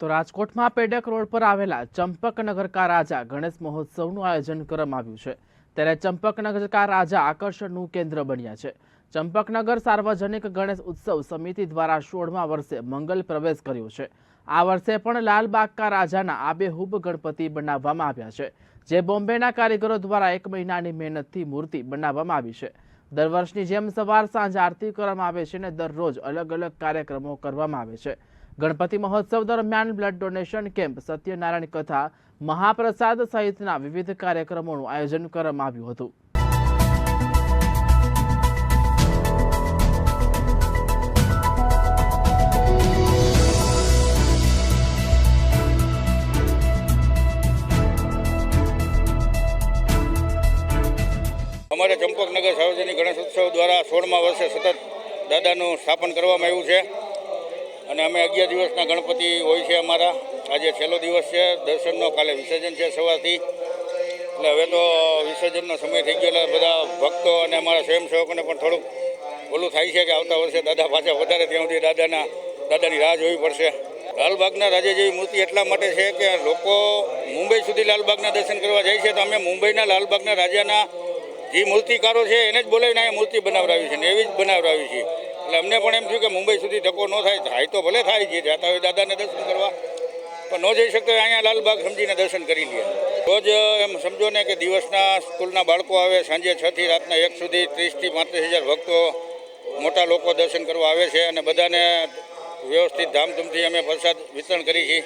તો રાજકોટમાં પેડક રોડ પર આવેલા ચંપકનગરકા રાજા ગણેશ મહોત્સવનું આયોજન કરવામાં આવ્યું છે. ત્યારે ચંપકનગરકા રાજા આકર્ષણનું કેન્દ્ર બન્યા છે. ચંપકનગર સાર્વજનિક ગણેશ ઉત્સવ સમિતિ દ્વારા સોળમા વર્ષે મંગલ પ્રવેશ કર્યો છે. આ વર્ષે પણ લાલબાગકા રાજાના આબેહૂબ ગણપતિ બનાવવામાં આવ્યા છે, જે બોમ્બેના કારીગરો દ્વારા એક મહિનાની મહેનતથી મૂર્તિ બનાવવામાં આવી છે. દર વર્ષની જેમ સવાર સાંજ આરતી કરવામાં આવે છે અને દરરોજ અલગ અલગ કાર્યક્રમો કરવામાં આવે છે. ગણપતિ મહોત્સવ દરમિયાન બ્લડ ડોનેશન કેમ્પ સત્યનારાયણ કથા, મહાપ્રસાદ સહિતના વિવિધ કાર્યક્રમોનું આયોજન કરવામાં આવ્યું હતું. અમારે ચંપકનગર સાર્વજનિક ગણેશ ઉત્સવ દ્વારા સોળમા વર્ષે સતત દાદાનું સ્થાપન કરવામાં આવ્યું છે. અને અમે અગિયાર દિવસના ગણપતિ હોય છે અમારા. આજે છેલ્લો દિવસ છે. દર્શનનો કાલે વિસર્જન છે સવારથી. એટલે હવે તો વિસર્જનનો સમય થઈ ગયો. એટલે બધા ભક્તો અને અમારા સ્વયંસેવકોને પણ થોડુંક ઓલું થાય છે કે આવતા વર્ષે દાદા પાછા વધારે ત્યાં સુધી દાદાના, દાદાની રાહ જોવી પડશે. લાલબાગના રાજા જેવી મૂર્તિ એટલા માટે છે કે લોકો મુંબઈ સુધી લાલબાગના દર્શન કરવા જાય છે. તો અમે મુંબઈના લાલબાગના રાજાના જે મૂર્તિકારો છે, એને જ બોલાવીને અહીંયા મૂર્તિ બનાવડાવી છે ને એવી જ બનાવડાવી છે. એટલે અમને પણ એમ થયું કે મુંબઈ સુધી ધક્કો ન થાય થાય તો ભલે થાય છે જાતા હોય દાદાને દર્શન કરવા. પણ ન જઈ શકતો હોય, અહીંયા લાલબાગ સમજીને દર્શન કરી લઈએ રોજ એમ સમજો ને કે દિવસના સ્કૂલના બાળકો આવે, સાંજે છ થી રાતના એક સુધી ત્રીસથી પાંત્રીસ હજાર ભક્તો મોટા લોકો દર્શન કરવા આવે છે અને બધાને વ્યવસ્થિત ધામધૂમથી અમે પ્રસાદ વિતરણ કરી છીએ.